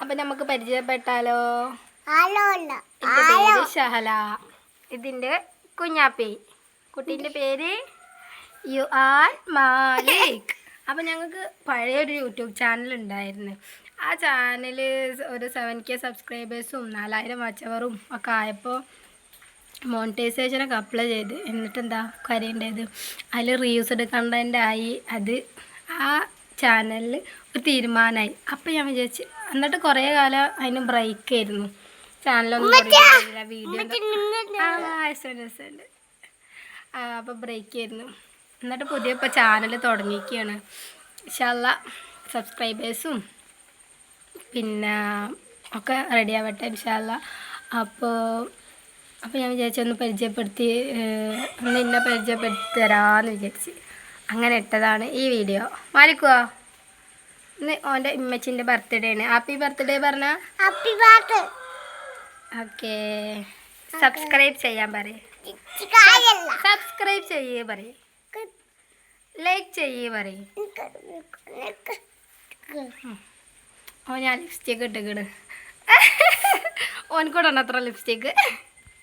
അപ്പൊ നമുക്ക് പരിചയപ്പെട്ടാലോ? എന്റെ പേര് ഷഹല. ഇതിന്റെ കുഞ്ഞാപ്പി. കുട്ടീന്റെ പേര് യു ആർ മാലിക്. അപ്പൊ ഞങ്ങൾക്ക് പഴയ ഒരു യൂട്യൂബ് ചാനൽ ഉണ്ടായിരുന്നു. ആ ചാനൽ ഒരു സെവൻ കെ സബ്സ്ക്രൈബേഴ്സും നാലായിരം വാച്ചവറും ഒക്കെ ആയപ്പോൾ മോണിറ്റൈസേഷനൊക്കെ അപ്ലൈ ചെയ്ത്. എന്നിട്ട് എന്താ കരയേണ്ടത് അതിൽ റീയൂസ്ഡ് കണ്ടന്റ് ആയി. അത് ആ ചാനലിൽ ഒരു തീരുമാനമായി അപ്പം ഞാൻ വിചാരിച്ച് എന്നിട്ട് കുറേ കാലം അതിന് ബ്രേക്ക് ആയിരുന്നു. ചാനലൊന്നും വീഡിയോ അപ്പോൾ ബ്രേക്ക് ആയിരുന്നു. എന്നിട്ട് പുതിയ ഇപ്പോൾ ചാനൽ തുടങ്ങിയിരിക്കുകയാണ്. ഇൻഷാല്ല സബ്സ്ക്രൈബേഴ്സും പിന്നെ ഒക്കെ റെഡി ആവട്ടെ ഇൻഷാല്ല അപ്പോൾ അപ്പോൾ ഞാൻ വിചാരിച്ചു ഒന്ന് പരിചയപ്പെടുത്തി ഒന്ന് എന്നെ പരിചയപ്പെടുത്തി തരാമെന്ന് വിചാരിച്ച്. അങ്ങനെ ഇട്ടതാണ് ഈ വീഡിയോ മാലിക്കുവോ? ഇന്ന് ഓന്റെ ഇമ്മച്ചിന്റെ ബർത്ത്ഡേ ആണ്. ഹാപ്പി ബർത്ത്ഡേ പറഞ്ഞ? ഹാപ്പി ബർത്ത്ഡേ ഓക്കെ സബ്സ്ക്രൈബ് ചെയ്യാൻ പറയേ. സബ്സ്ക്രൈബ് ചെയ്യേ പറയേ. ലൈക്ക് ചെയ്യേ പറയേ. ഓ ഞാൻ ലിപ്സ്റ്റിക്ക് ഓൻ കൂടെ അത്ര ലിപ്സ്റ്റിക്ക്